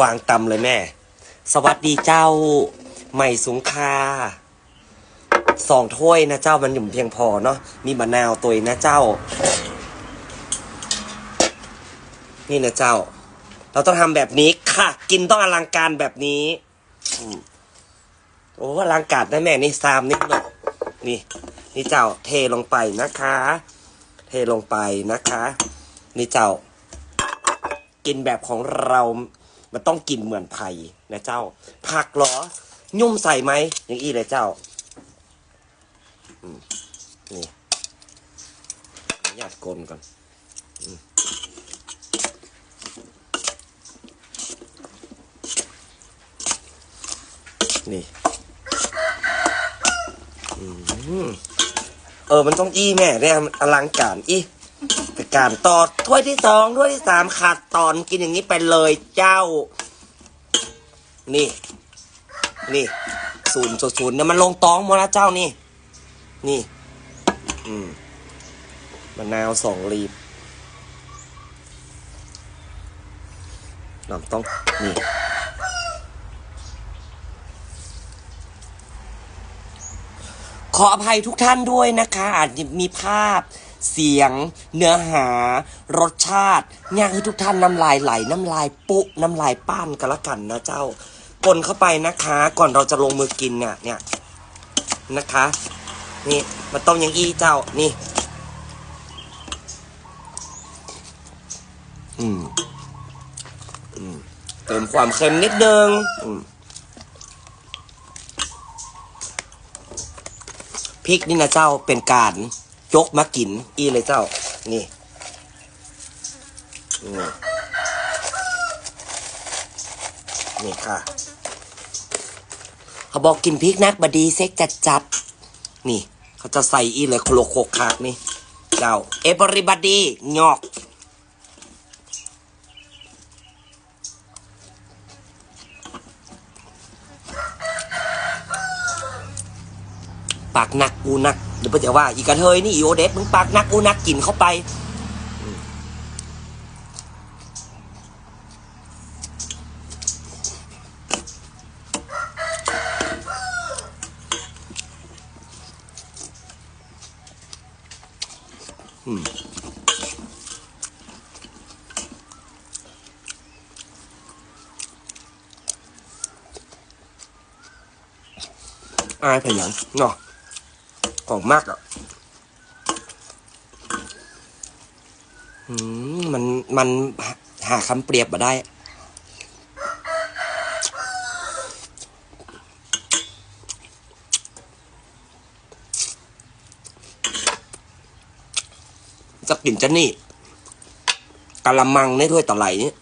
วางตำเลยแม่ สวัสดีเจ้า ใหม่สุงคาสองถ้วยนะเจ้ามันอยู่เพียงพอเนาะมีมะนาวตัวนะเจ้า นี่นะเจ้า เราต้องทำแบบนี้ค่ะ กินต้องอลังการแบบนี้อโอ้อลังการนะแม่นี่ซามนิดหน่อยนี่ นี่เจ้าเทลงไปนะคะ เทลงไปนะคะ นี่เจ้า กินแบบของเรา มันต้องกินเหมือนไผ่นะเจ้า ผักหรอ ยุ่มใส่ไหมอย่างอี้เลยเจ้าอนี่หยาดกลนก่อนอนี่อเออ มันต้องอี้แม่เนี่ยอลังการอี้ การต่อถ้วยที่สองถ้วยที่สามขาดตอนกินอย่างนี้ไปเลยเจ้า นี่ นี่ศูนย์ศูนย์ศูนย์เนี่ยมันลงตองหมดแล้วเจ้านี่ นี่ อืมมะนาวสองลีบน้ำต้องนี่ขออภัยทุกท่านด้วยนะคะ อาจจะมีภาพ เสียง เนื้อหา รสชาติอยากให้ทุกท่านน้ำลายไหล น้ำลายปุ๊น้ำลายป้านกันละกันนะเจ้ากลนเข้าไปนะคะ ก่อนเราจะลงมือกินเนี่ยเนี่ยนะคะ นี่มันต้มย่างอี้เจ้านี่ อืมอืมเติมความเค็มนิดนึงอืมพริกนี่นะเจ้าเป็นการ ยกมากิน อีเลยเจ้า นี่นี่นี่ค่ะ เขาบอกกินพริกนักบดีเซ็กจัดจัดนี่ เขาจะใส่อีเลยโคโลโคคากนี่ เจ้าเอ r y b o d y งอกปากหนักกูนัก เดี๋ยวเพื่อจะว่าอีกระเทยนี่อีโอเดสมึงปากนักกูนักกินเข้าไปอืมอายไปหยังเนาะ หอมมากอะมันมันหาคำเปรียบมาได้ จะกลิ่นจะนี่กะละมังในถ้วยต่อไลนี่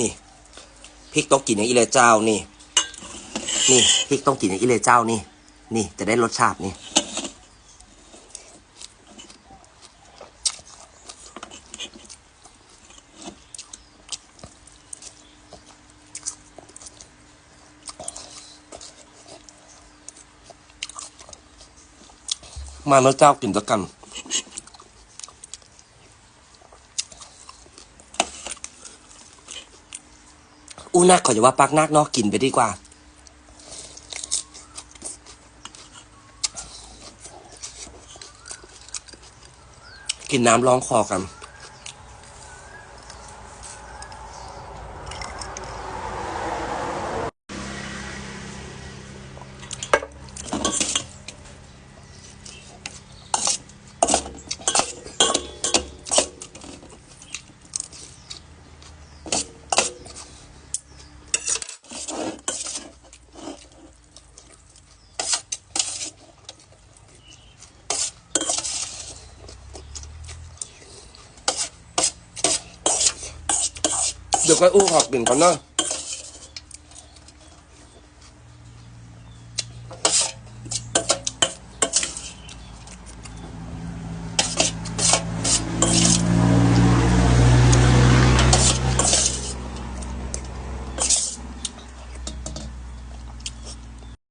นี่พริกต้องกินอย่างอีเลเจ้านี่ นี่พริกต้องกินอย่างอีเลเจ้านี่ นี่จะได้รสชาตินี่มาแล้วเจ้ากินตะกัน อู้นักขอจะว่าปักนักเนาะกินไปดีกว่า กินน้ำร้องคอกัน เดี๋ยวก็อู้ขอบกินก่อนเนาะ